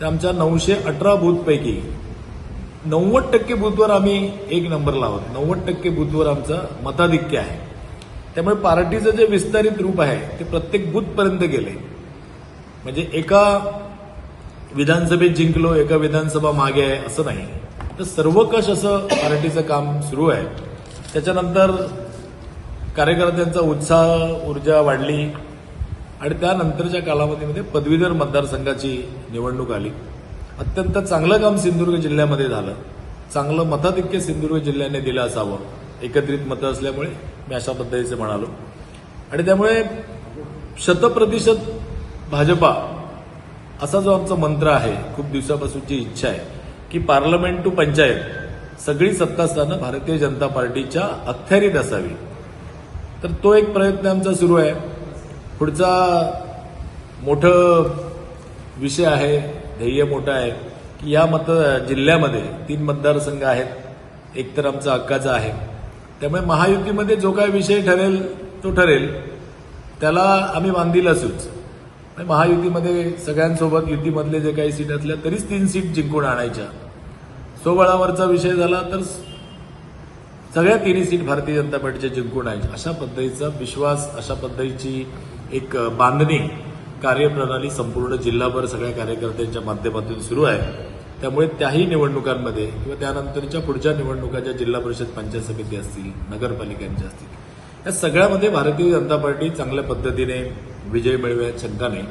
तर आमच्या नऊशे अठरा बूथपैकी नव्वद टक्के बूथवर आम्ही एक नंबरला आहोत नव्वद टक्के बूथवर आमचं मताधिक्य आहे. त्यामुळे पार्टीचं जे विस्तारित रूप आहे ते प्रत्येक बूथपर्यंत गेले म्हणजे एका विधानसभेत जिंकलो एका विधानसभा मागे आहे असं नाही. तर सर्वकष असं पार्टीचं काम सुरू आहे. त्याच्यानंतर कार्यकर्त्यांचा उत्साह ऊर्जा वाढली. आणि त्यानंतरच्या कालावधीमध्ये पदवीधर मतदारसंघाची निवडणूक आली. अत्यंत चांगलं काम सिंधुदुर्ग जिल्ह्यामध्ये झालं. चांगलं मताधिक्य सिंधुदुर्ग जिल्ह्याने दिलं असावं. एकत्रित मतं असल्यामुळे मी अशा पद्धतीचं म्हणालो. आणि त्यामुळे शतप्रतिशत भाजपा असा जो आमचा मंत्र आहे खूप दिवसापासूनची इच्छा आहे की पार्लमेंट टू पंचायत सगळी सत्तास्थानं भारतीय जनता पार्टीच्या अखत्यारीत असावी. तर तो एक प्रयत्न आमचा सुरू आहे. पुढचा मोठं विषय आहे ध्येय मोठं आहे की या मत जिल्ह्यामध्ये तीन मतदारसंघ आहेत एक तर आमचा हक्काचा आहे. त्यामुळे महायुतीमध्ये जो काय विषय ठरेल तो ठरेल. त्याला आम्ही बांधील असूच. महायुतीमध्ये सगळ्यांसोबत युतीमधले जे काही सीट असल्या तरीच तीन सीट जिंकून आणायच्या. स्वबळावरचा विषय झाला तर सगळ्या तिन्ही सीट भारतीय जनता पार्टीच्या जिंकून आणायच्या. अशा पद्धतीचा विश्वास अशा पद्धतीची एक बांधणी कार्यप्रणाली संपूर्ण जिल्हाभर सगळ्या कार्यकर्त्यांच्या माध्यमातून सुरू आहे. त्यामुळे त्याही निवडणुकांमध्ये किंवा त्यानंतरच्या पुढच्या निवडणुका ज्या जिल्हा परिषद पंचायत समिती असतील नगरपालिकांच्या असतील या सगळ्यामध्ये भारतीय जनता पार्टी चांगल्या पद्धतीने विजय मिळवण्यात शंका नाही.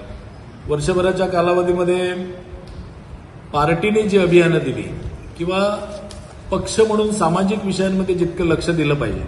वर्षभराच्या कालावधीमध्ये पार्टीने जी अभियानं दिली किंवा पक्ष म्हणून सामाजिक विषयांमध्ये जितकं लक्ष दिलं पाहिजे